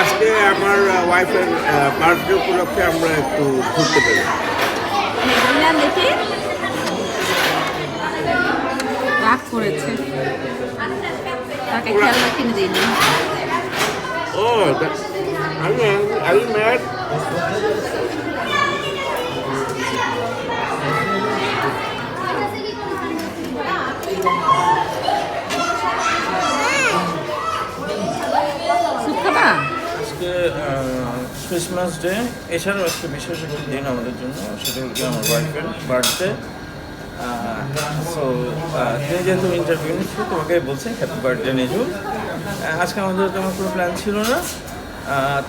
আজকে আমার ওয়াইফের বার্থডে উপলক্ষে আমরা একটু ঘুরতে পেলাম ইলান রাগ করেছে। তাকে খেলনা কিনে দিইনি ও আমি আমি স্যুপ খাবা আজকে ক্রিসমাস ডে এছাড়াও একটা বিশেষ একটা দিন আমাদের জন্য সেটা হল আমার ওয়াইফের বার্থডে সো তুমি যেহেতু ইন্টারভিউ নিচ্ছি তোমাকে বলছি হ্যাপি বার্থডে নিজু আজকে আমাদের তেমন কোনো প্ল্যান ছিল না।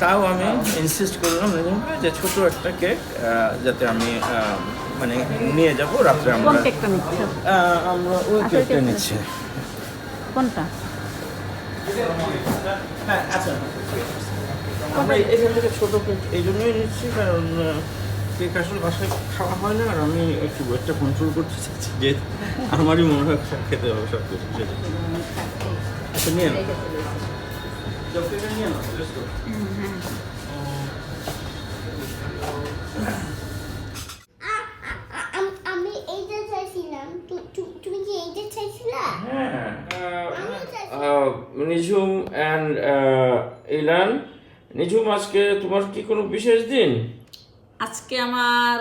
তাও আমি ইনসিস্ট করলাম নিজুকে যে ছোট একটা কেক যাতে আমি মানে নিয়ে যাব রাত্রে আমরা। আমরা ওই কেকটা? নিচ্ছি। কোনটা? আচ্ছা আমরা এখান থেকে ছোট কেক এই জন্যই নিচ্ছি কারণ কেক আসলে বাসায় খাওয়া হয় না আর আমি একটু ওয়েটটা কন্ট্রোল করতে চাচ্ছি যে আমারই মনে হয় খেতে হবে সব কিছু আচ্ছা নিয়ে নাও। নিয়ে নাও let's go. আম- আমি নিঝুম আজকে তোমার কি কোনো বিশেষ দিন? আজকে আমার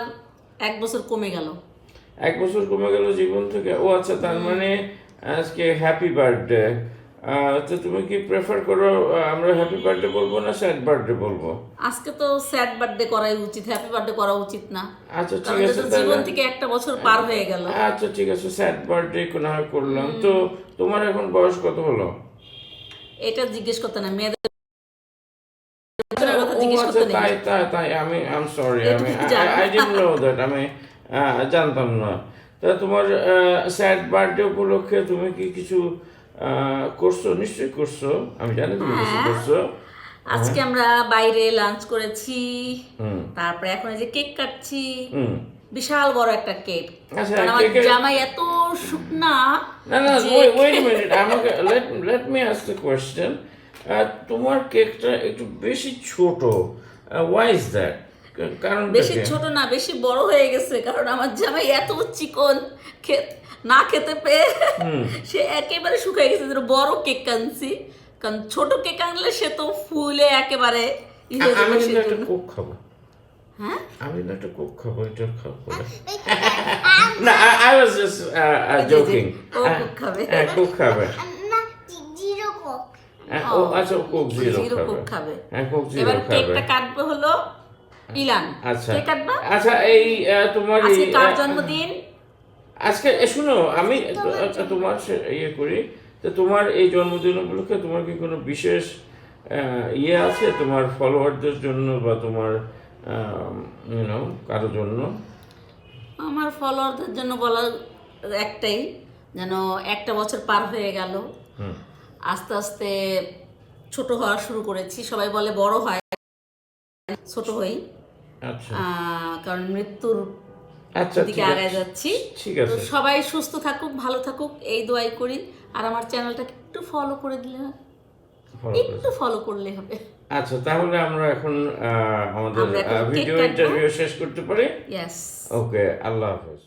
এক বছর কমে গেল। এক বছর কমে গেল জীবন থেকে? ও আচ্ছা তার মানে আজকে হ্যাপি বার্থডে তো তুমি কি প্রেফার করো আমরা হ্যাপি বার্থডে বলব না স্যাড বার্থডে বলব? আজকে তো স্যাড বার্থডে করাই উচিত হ্যাপি বার্থডে করা উচিত না। আচ্ছা ঠিক আছে জীবন থেকে একটা বছর পার হয়ে গেল। আচ্ছা ঠিক আছে স্যাড বার্থডে না হয় করলাম তো তোমার এখন বয়স কত হলো? এটা জিজ্ঞেস করতে না মেয়েদের জিজ্ঞেস আচ্ছা করতে নেই। তাই তাই আমি আই এম সরি আমি আই ডিডন্ট নো দ্যাট আমি জানতাম না। তা তোমার স্যাড বার্থডে উপলক্ষে তুমি কি কিছু করছ? নিশ্চয়ই করছ। আমি জানি তুমি কিছু হ্যাঁ। করছ। আজকে আমরা বাইরে লাঞ্চ করেছি। তারপরে এখন এই যে কেক কাটছি। বিশাল বড় একটা কেক আচ্ছা, আমার জামাই এত শুকনা না না ওয়েট মিনিট আমাকে let let me ask the question তোমার কেকটা একটু বেশি ছোট। ওয়াই ইজ দ্যাট কারণ বেশি ছোট না বেশি বড় হয়ে গেছে কারণ আমার জামাই এত চিকন খেত না খেতে পেয়ে সে একেবারে শুকিয়ে গেছে বড় কেক আনছি। কারণ ছোট কেক আনলে সে তো ফুলে একেবারে আমি কিন্তু একটা কোক খাব। হ্যাঁ? আমি কিন্তু একটা কোক খাব এটা খাব না। I was just joking Coke খাবে। হ্যাঁ কোক খাবে। না কোক আচ্ছা কোক জিরো খাবে। হ্যাঁ কোক জিরো এবার কেকটা কাটবে হলো ইলান। আচ্ছা। কে কাটবা? আচ্ছা এই তোমার আজকে কার জন্মদিন? আজকে শুনো আমি আচ্ছা, তোমার ইয়ে করি তো তোমার এই জন্মদিন উপলক্ষে তোমার কি কোনো বিশেষ ইয়ে আছে তোমার ফলোয়ারদের জন্য বা তোমার ইউনো কারও জন্য? আমার ফলোয়ারদের জন্য বলার একটাই যেন একটা বছর পার হয়ে গেল। হুম। আস্তে আস্তে ছোট হওয়া শুরু করেছি। সবাই বলে বড় হয় ছোট হই। আচ্ছা। কারণ মৃত্যুর আচ্ছা দিকে আগায় যাচ্ছি। তো সবাই সুস্থ থাকুক ভালো থাকুক এই দোয়াই করি। আর আমার চ্যানেলটাকে একটু ফলো করে দিলে একটু ফলো করলে হবে। আচ্ছা তাহলে আমরা এখন আমাদের ভিডিও ইন্টারভিউ শেষ করতে পারি। ইয়েস ওকে আল্লাহ হাফেজ।